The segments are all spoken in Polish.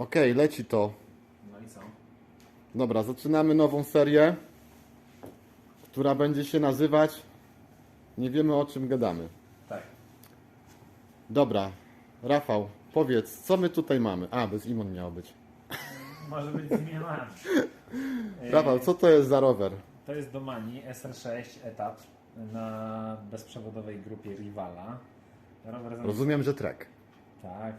Okej, leci to. No i co? Dobra, zaczynamy nową serię, która będzie się nazywać Nie wiemy o czym gadamy. Tak. Dobra, Rafał, powiedz, co my tutaj mamy? A, bez imon miało być. Może być zmianami. Rafał, co to jest za rower? To jest Domani SR6 etap na bezprzewodowej grupie Rivala. Rower. Rozumiem, że trek.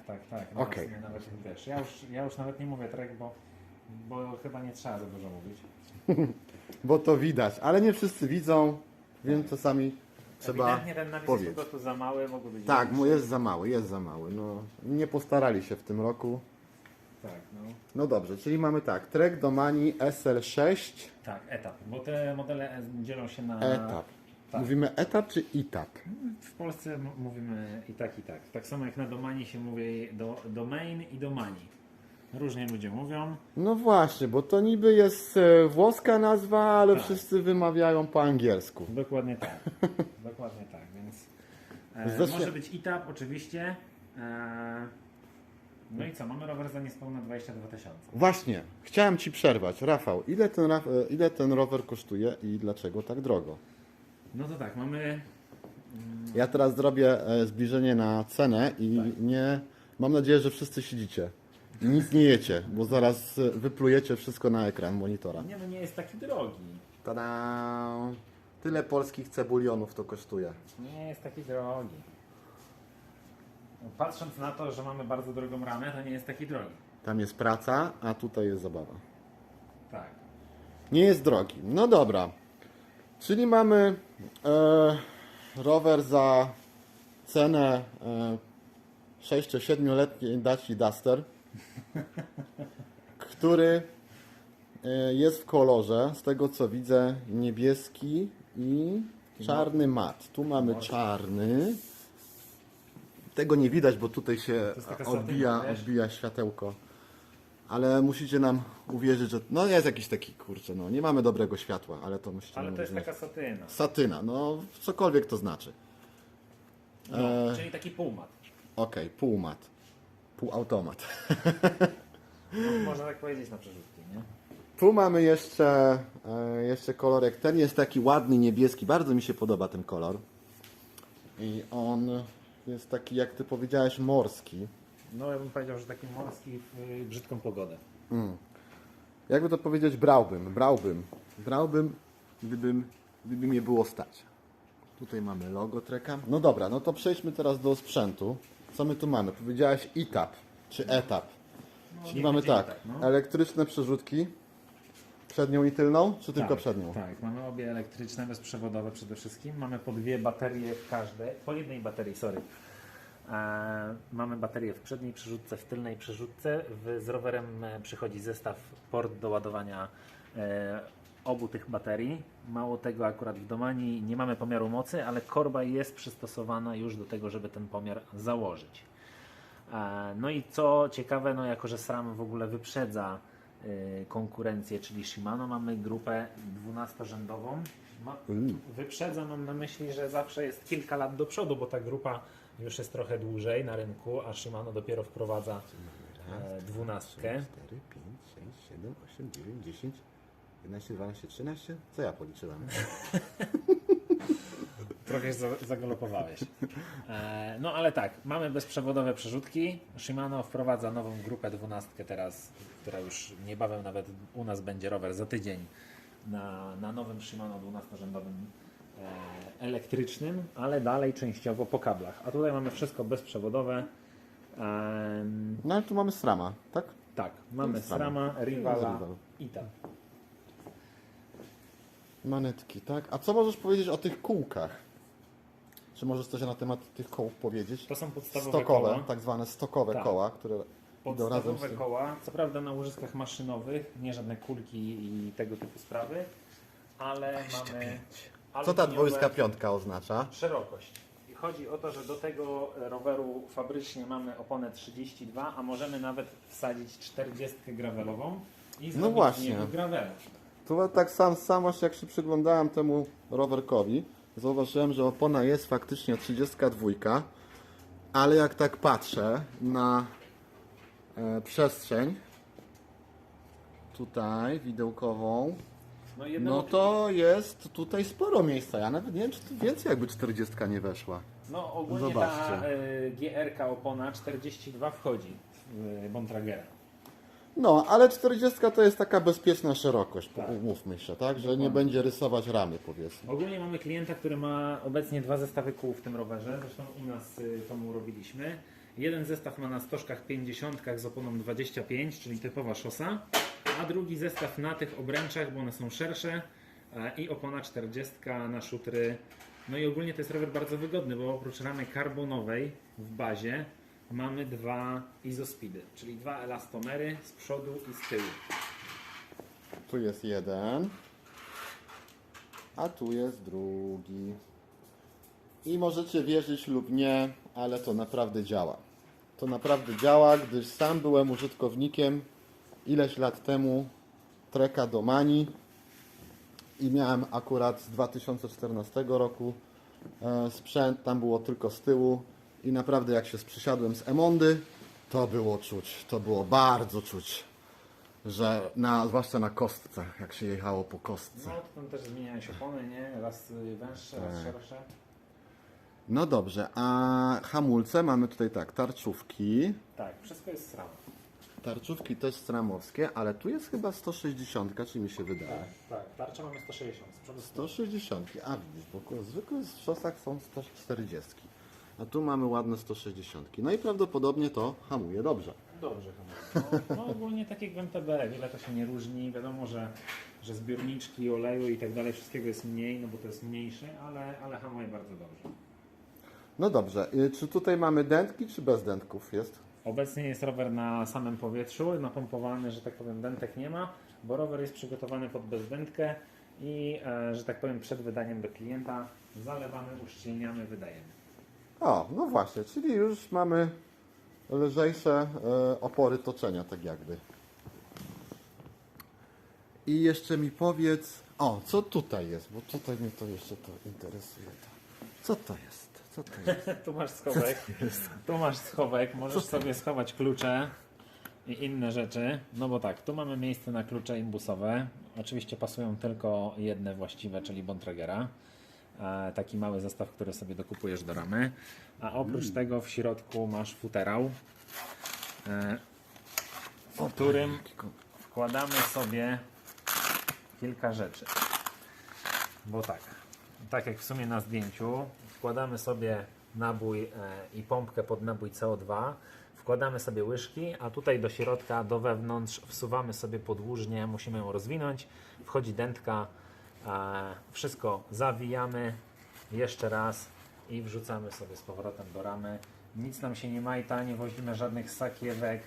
Tak, tak, tak. No Okej. Nawet wiesz, ja już, ja już nawet nie mówię trek, bo, bo chyba nie trzeba za dużo mówić. Bo to widać, ale nie wszyscy widzą, więc czasami trzeba Ewidentnie ten napis powiedzieć. jest po prostu za mały, mógłby być Tak, większy. mu jest za mały, jest za mały. No, nie postarali się w tym roku. Tak, no. No dobrze, czyli mamy tak, Trek Domani SL6 Tak, etap, bo te modele dzielą się na... etap. Tak. Mówimy etap czy etap? W Polsce mówimy i tak, i tak. Tak samo jak na domani się mówi do, domain i domani. Różnie ludzie mówią. No właśnie, bo to niby jest e, włoska nazwa, ale Tak. wszyscy wymawiają po angielsku. Dokładnie tak. Dokładnie tak, więc e, Zacznie- może być etap oczywiście. E, no i co, mamy rower za niespełna 22 tysiące. Właśnie, chciałem Ci przerwać. Rafał, ile ten, e, ile ten rower kosztuje i dlaczego tak drogo? No to tak, mamy Ja teraz zrobię e, zbliżenie na cenę i Tak. nie. Mam nadzieję, że wszyscy siedzicie. I nic nie jecie, bo zaraz e, wyplujecie wszystko na ekran monitora. Nie no nie jest taki drogi. Tada! Tyle polskich cebulionów to kosztuje. Nie jest taki drogi. No, Patrząc na to, że mamy bardzo drogą ramę, to nie jest taki drogi. Tam jest praca, a tutaj jest zabawa. Tak. Nie jest drogi. No dobra. Czyli mamy e, rower za cenę e, 6-7-letniej Daci Duster, który e, jest w kolorze, z tego co widzę, niebieski i czarny mat. Tu mamy czarny. Tego nie widać, bo tutaj się odbija, odbija światełko. Ale musicie nam uwierzyć, że no jest jakiś taki kurczę, no nie mamy dobrego światła, ale to musicie Ale nam to jest uwierzyć. taka satyna. Satyna, no cokolwiek to znaczy. No, E. Czyli taki półmat. Okej, półmat, półautomat. No, można tak powiedzieć na przerzutki, nie? Tu mamy jeszcze, e, jeszcze kolorek, ten jest taki ładny, niebieski, bardzo mi się podoba ten kolor. I on jest taki, jak ty powiedziałeś, morski. No ja bym powiedział, że taki morski w y, brzydką pogodę. Jakby to powiedzieć, brałbym, brałbym, brałbym, gdybym, gdyby mnie było stać. Tutaj mamy logo treka. No dobra, no to przejdźmy teraz do sprzętu. Co my tu mamy? Powiedziałeś etap, czy etap. Czyli niech mamy tak, etap, no. elektryczne przerzutki, przednią i tylną, czy tylko tak, przednią? Tak, mamy obie elektryczne, bezprzewodowe przede wszystkim. Mamy po dwie baterie w każdej, po jednej baterii, sorry. E, mamy baterię w przedniej przerzutce, w tylnej przerzutce. Z rowerem e, przychodzi zestaw port do ładowania e, obu tych baterii. Mało tego, akurat w Domani nie mamy pomiaru mocy, ale korba jest przystosowana już do tego, żeby ten pomiar założyć. No i co ciekawe, no jako że SRAM w ogóle wyprzedza konkurencję, czyli Shimano, mamy grupę 12-rzędową. Ma, Mm. wyprzedza mam na myśli, że zawsze jest kilka lat do przodu, bo ta grupa już jest trochę dłużej na rynku, a Shimano dopiero wprowadza e, dwunastkę. 4, 5, 6, 7, 8, 9, 10, 11, 12, 13? Co ja policzyłem? Trochę za- zagalopowałeś. E, no ale tak, mamy bezprzewodowe przerzutki. Shimano wprowadza nową grupę 12 teraz, która już niebawem nawet u nas będzie rower za tydzień na, na nowym Shimano 12-rzędowym e, elektrycznym, ale dalej częściowo po kablach. A tutaj mamy wszystko bezprzewodowe. No ale tu mamy SRAMa, tak? tak, mamy Strama. Srama, Rivala Rival. i tak. Manetki, tak? A co możesz powiedzieć o tych kółkach? Czy możesz coś na temat tych kół powiedzieć? To są podstawowe stokowe, koła. tak zwane stokowe Tak. koła, które idą razem z Podstawowe tym. koła, co prawda na łożyskach maszynowych, nie żadne kulki i tego typu sprawy, ale mamy Co ta dwójska piątka oznacza? Szerokość. I chodzi o to, że do tego roweru fabrycznie mamy oponę 32, a możemy nawet wsadzić 40 gravelową i zrobić właśnie. z niego gravela. Tu tak sam, samo jak się przyglądałem temu rowerkowi, zauważyłem, że opona jest faktycznie 32, ale jak tak patrzę na e, przestrzeń tutaj widełkową, No, no to jest tutaj sporo miejsca. Ja nawet nie wiem, czy tu więcej jakby 40 nie weszła. no ogólnie Zobaczcie. ta y, GR opona 42 wchodzi w Bontragera. No, ale 40 to jest taka bezpieczna szerokość, Tak. umówmy się, tak? Że nie będzie rysować ramy, powiedzmy. Ogólnie mamy klienta, który ma obecnie dwa zestawy kół w tym rowerze. Zresztą u nas y, to mu robiliśmy. Jeden zestaw ma na stożkach 50 z oponą 25, czyli typowa szosa, a drugi zestaw na tych obręczach, bo one są szersze e, i opona 40 na szutry. No i ogólnie to jest rower bardzo wygodny, bo oprócz ramy karbonowej w bazie mamy dwa izospidy, czyli dwa elastomery z przodu i z tyłu. Tu jest jeden, a tu jest drugi. I możecie wierzyć lub nie, ale to naprawdę działa. To naprawdę działa, gdyż sam byłem użytkownikiem ileś lat temu Treka do Mani i miałem akurat z 2014 roku e, sprzęt, tam było tylko z tyłu i naprawdę jak się przysiadłem z Emondy, to było czuć, to było bardzo czuć że na, zwłaszcza na kostce, jak się jechało po kostce. No, to tam też zmieniają się opony, nie? Raz węższe, raz szersze. No dobrze, a hamulce mamy tutaj tak, tarczówki. Tak, wszystko jest sram. Tarczówki też stramowskie, ale tu jest chyba 160, czy mi się wydaje? Tak, tak. Tarcza mamy 160. Z przodu 100. 160, a widzisz, bo zwykle w szosach są 140. A tu mamy ładne 160. No i prawdopodobnie to hamuje dobrze. Dobrze, hamulce. no, no ogólnie tak jak w MTB, wiele to się nie różni. Wiadomo, że, że zbiorniczki oleju i tak dalej, wszystkiego jest mniej, no bo to jest mniejsze, ale, ale hamuje bardzo dobrze. No dobrze, y, czy tutaj mamy dętki, czy bez dętków jest? Obecnie jest rower na samym powietrzu, napompowany, że tak powiem, dętek nie ma, bo rower jest przygotowany pod bezdętkę i, e, że tak powiem, przed wydaniem do klienta zalewamy, uszczelniamy, wydajemy. O, no właśnie, czyli już mamy lżejsze e, opory toczenia, tak jakby. I jeszcze mi powiedz, o, co tutaj jest, bo tutaj mnie to jeszcze to interesuje. Co to jest? Co to jest? Tu masz schowek. Tu masz schowek, możesz sobie schować klucze i inne rzeczy. No bo tak, tu mamy miejsce na klucze imbusowe. Oczywiście pasują tylko jedne właściwe, czyli Bontragera. E, Taki mały zestaw, który sobie dokupujesz do ramy. A oprócz tego w środku masz futerał, e, w którym wkładamy sobie kilka rzeczy. Bo tak, tak jak w sumie na zdjęciu, wkładamy sobie nabój e, i pompkę pod nabój CO2, wkładamy sobie łyżki, a tutaj do środka, do wewnątrz wsuwamy sobie podłużnie, musimy ją rozwinąć, wchodzi dętka, e, wszystko zawijamy jeszcze raz i wrzucamy sobie z powrotem do ramy. Nic nam się nie majta, nie wozimy żadnych sakiewek,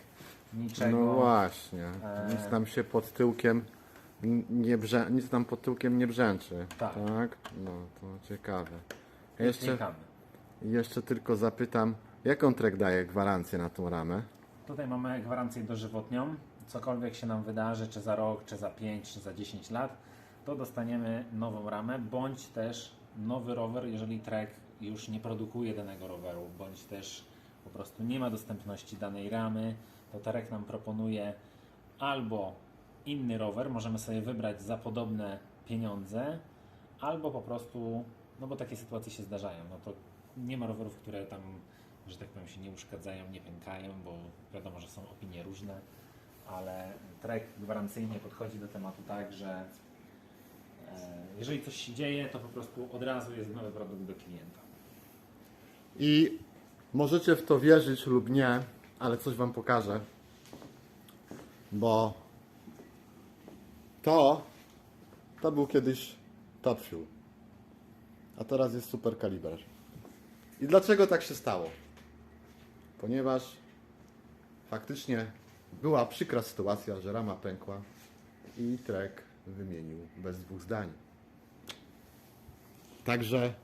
niczego. No właśnie, E. nic nam się pod tyłkiem nie brzę, nic nam pod tyłkiem nie brzęczy. Tak. No, to ciekawe. Jeszcze, jeszcze tylko zapytam, jaką Trek daje gwarancję na tą ramę? Tutaj mamy gwarancję dożywotnią. Cokolwiek się nam wydarzy, czy za rok, czy za 5, czy za 10 lat, to dostaniemy nową ramę, bądź też nowy rower, jeżeli Trek już nie produkuje danego roweru, bądź też po prostu nie ma dostępności danej ramy, to Trek nam proponuje albo inny rower, możemy sobie wybrać za podobne pieniądze, albo po prostu, no bo takie sytuacje się zdarzają, no to nie ma rowerów, które tam, że tak powiem, się nie uszkadzają, nie pękają, bo wiadomo, że są opinie różne, ale Trek gwarancyjnie podchodzi do tematu tak, że e, jeżeli coś się dzieje, to po prostu od razu jest nowy produkt do klienta. I możecie w to wierzyć lub nie, ale coś Wam pokażę. Bo to, to był kiedyś Top Fuel. A teraz jest super kaliber. I dlaczego tak się stało? Ponieważ faktycznie była przykra sytuacja, że rama pękła i Trek wymienił bez dwóch zdań. Także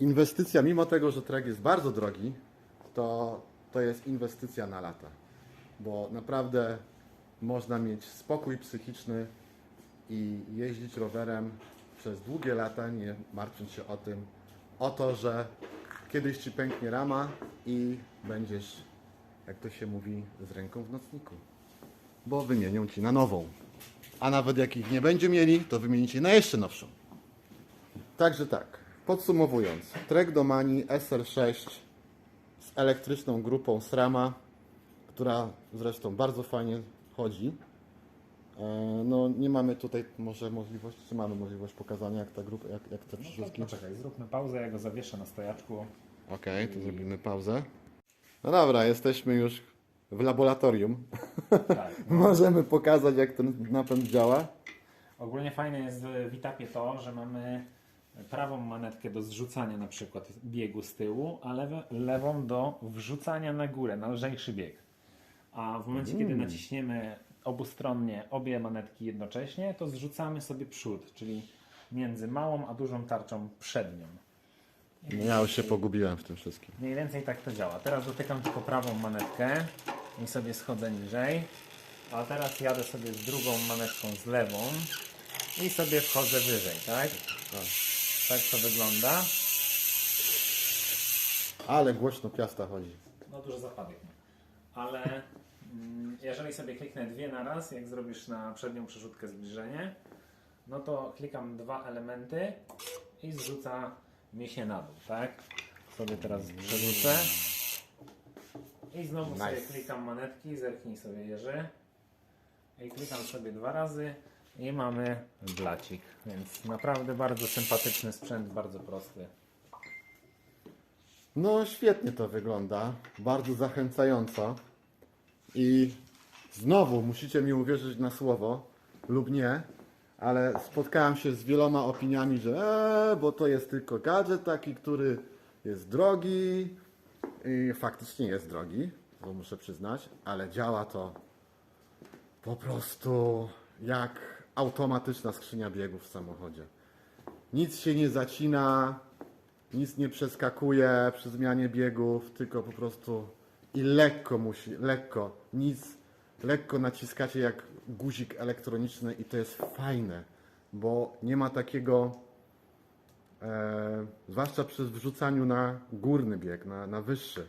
inwestycja, mimo tego, że trek jest bardzo drogi, to, to jest inwestycja na lata. Bo naprawdę można mieć spokój psychiczny i jeździć rowerem przez długie lata, nie martwiąc się o tym, o to, że kiedyś ci pęknie rama i będziesz jak to się mówi, z ręką w nocniku. Bo wymienią ci na nową. A nawet jak ich nie będzie mieli, to wymienicie na jeszcze nowszą. Także tak, podsumowując, Trek do Mani SR6 z elektryczną grupą SRAMA, która zresztą bardzo fajnie chodzi. E, No nie mamy tutaj może możliwości, czy mamy możliwość pokazania jak ta grupa, jak, jak te No przyciski. to poczekaj, zróbmy pauzę, ja go zawieszę na stojaczku. Okej, to zrobimy pauzę. No dobra, jesteśmy już w laboratorium. Tak. Możemy pokazać jak ten napęd działa. Ogólnie fajne jest w Vitapie to, że mamy prawą manetkę do zrzucania na przykład biegu z tyłu, a lewe, lewą do wrzucania na górę, na lżejszy bieg. A w momencie, kiedy naciśniemy obustronnie obie manetki jednocześnie, to zrzucamy sobie przód, czyli między małą a dużą tarczą przednią. Ja już się pogubiłem w tym wszystkim. Mniej więcej tak to działa. Teraz dotykam tylko prawą manetkę i sobie schodzę niżej. A teraz jadę sobie z drugą manetką z lewą i sobie wchodzę wyżej, tak? Tak to wygląda. Ale głośno piasta chodzi. No dużo zapadek. Ale jeżeli sobie kliknę dwie na raz, jak zrobisz na przednią przerzutkę zbliżenie, no to klikam dwa elementy i zrzuca mi się na dół, tak? Sobie teraz przerzucę. I znowu sobie Nice. klikam manetki, zerknij sobie Jerzy. I klikam sobie dwa razy i mamy blacik. Więc naprawdę bardzo sympatyczny sprzęt, bardzo prosty. No świetnie to wygląda, bardzo zachęcająco i znowu musicie mi uwierzyć na słowo lub nie, ale spotkałem się z wieloma opiniami, że eee, bo to jest tylko gadżet taki, który jest drogi i faktycznie jest drogi, to muszę przyznać, ale działa to po prostu jak automatyczna skrzynia biegów w samochodzie. Nic się nie zacina, nic nie przeskakuje przy zmianie biegów, tylko po prostu i lekko musi, lekko, nic, lekko naciskacie jak guzik elektroniczny i to jest fajne, bo nie ma takiego, e, zwłaszcza przy wrzucaniu na górny bieg, na, na wyższy,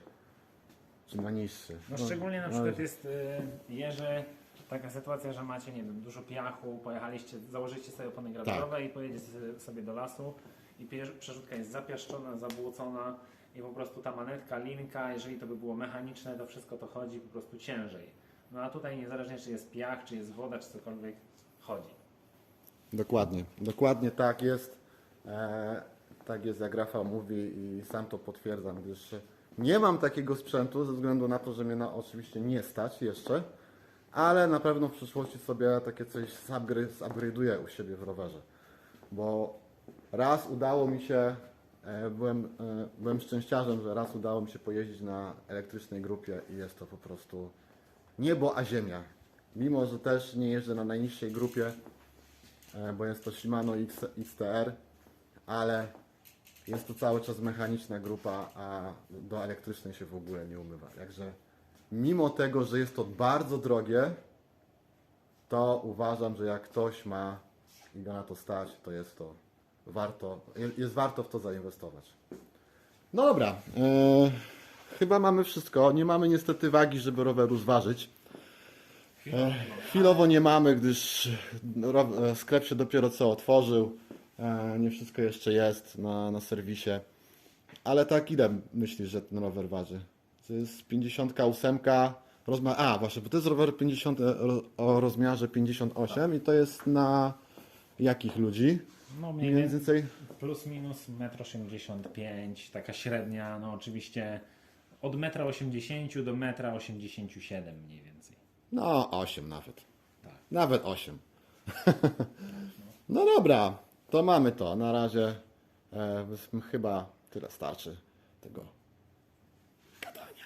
czy na niższy. No szczególnie na przykład jest, y, jeżeli taka sytuacja, że macie, nie wiem, dużo piachu, pojechaliście, założyliście sobie opony gravelowe i pojedziecie sobie do lasu i pier- przerzutka jest zapiaszczona, zabłocona i po prostu ta manetka, linka, jeżeli to by było mechaniczne, to wszystko to chodzi po prostu ciężej. No a tutaj niezależnie czy jest piach, czy jest woda, czy cokolwiek, chodzi. Dokładnie, dokładnie tak jest. E, tak jest, jak Rafał mówi i sam to potwierdzam, gdyż nie mam takiego sprzętu ze względu na to, że mnie na, oczywiście nie stać jeszcze, ale na pewno w przyszłości sobie takie coś zupgra- zupgrade'uję u siebie w rowerze. Bo raz udało mi się, byłem, e, byłem szczęściarzem, że raz udało mi się pojeździć na elektrycznej grupie i jest to po prostu niebo a ziemia. Mimo, że też nie jeżdżę na najniższej grupie, e, bo jest to Shimano XTR, ale jest to cały czas mechaniczna grupa, a do elektrycznej się w ogóle nie umywa. Także mimo tego, że jest to bardzo drogie, to uważam, że jak ktoś ma i go na to stać, to jest to warto, jest warto w to zainwestować. No dobra, e, chyba mamy wszystko. Nie mamy niestety wagi, żeby roweru zważyć. E, Chwilowo nie mamy, gdyż e, sklep się dopiero co otworzył. E, Nie wszystko jeszcze jest na, na serwisie. Ale tak ile myślisz, że ten rower waży? To jest 58 rozmiar. A, właśnie, bo to jest rower 50, e, o rozmiarze 58 i to jest na jakich ludzi? No Mniej mniej więcej plus minus 1,85 m, taka średnia, no oczywiście od 1,80 m do 1,87 m mniej więcej. No, 8 nawet. Tak. Nawet 8. no dobra, to mamy to. Na razie e, chyba tyle starczy tego gadania.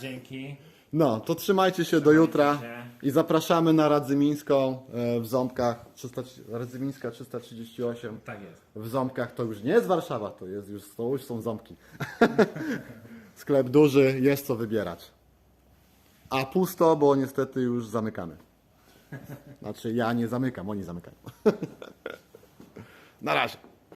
Dzięki. No, to trzymajcie się do jutra i zapraszamy na Radzymińską e, w Ząbkach. 300, Radzymińska 338. Tak jest. W Ząbkach to już nie jest Warszawa, to, jest już, to już są Ząbki. Sklep duży, jest co wybierać. A pusto, bo niestety już zamykamy. Znaczy ja nie zamykam, oni zamykają. Na razie.